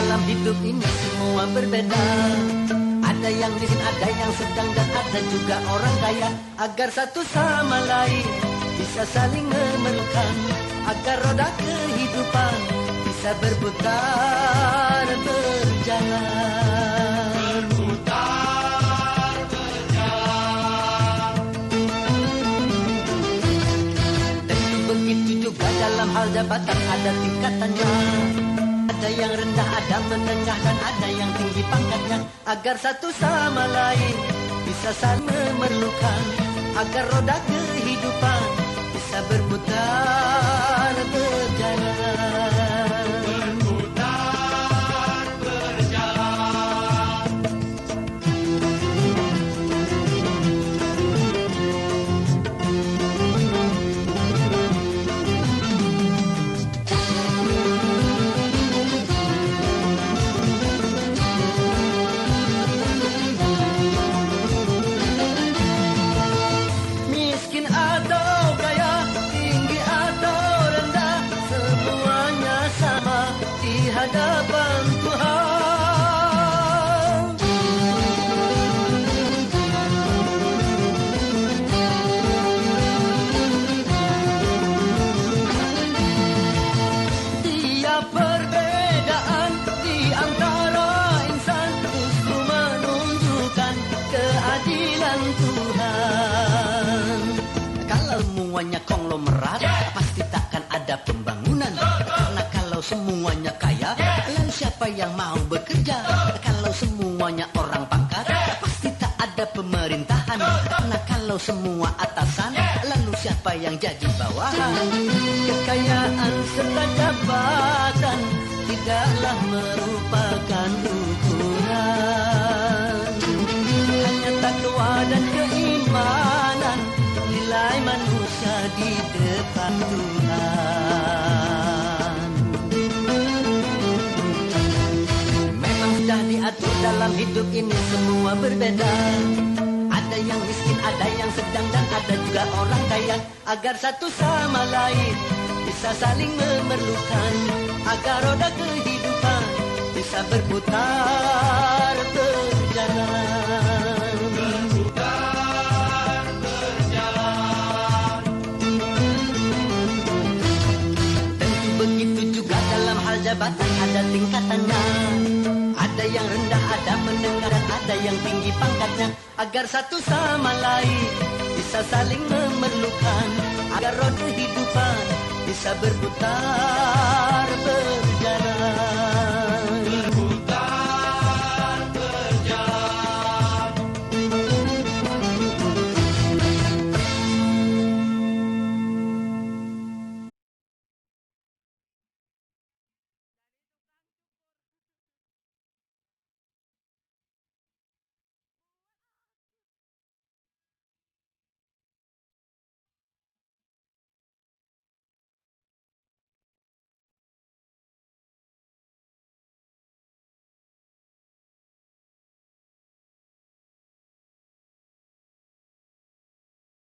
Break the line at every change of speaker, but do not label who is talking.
dalam hidup ini semua berbeda. Ada yang miskin, ada yang sedang dan ada juga orang kaya. Agar satu sama lain bisa saling memerlukan Agar roda kehidupan bisa berputar berjalan. Dalam hal jabatan ada tingkatannya. Ada yang rendah, ada menengah dan ada yang tinggi pangkatnya Agar satu sama lain bisa saling memerlukan Agar roda kehidupan yang mau bekerja? Kalau semuanya orang pangkat, pasti tak ada pemerintahan. Karena kalau semua atasan, lalu siapa yang jadi bawahan? Kekayaan serta jabatan tidaklah merupakan ukuran. Hanya takwa dan keimanan nilai manusia di depan Tuhan. Hidup ini semua berbeda. Ada yang miskin, ada yang sedang dan ada juga orang kaya. Agar satu sama lain bisa saling memerlukan. Agar roda kehidupan bisa berputar berjalan. Tentu begitu juga dalam hal jabatan ada tingkatannya. Ada yang rendah, ada menengah, dan ada yang tinggi pangkatnya. Agar satu sama lain bisa saling memerlukan. Agar roda kehidupan bisa berputar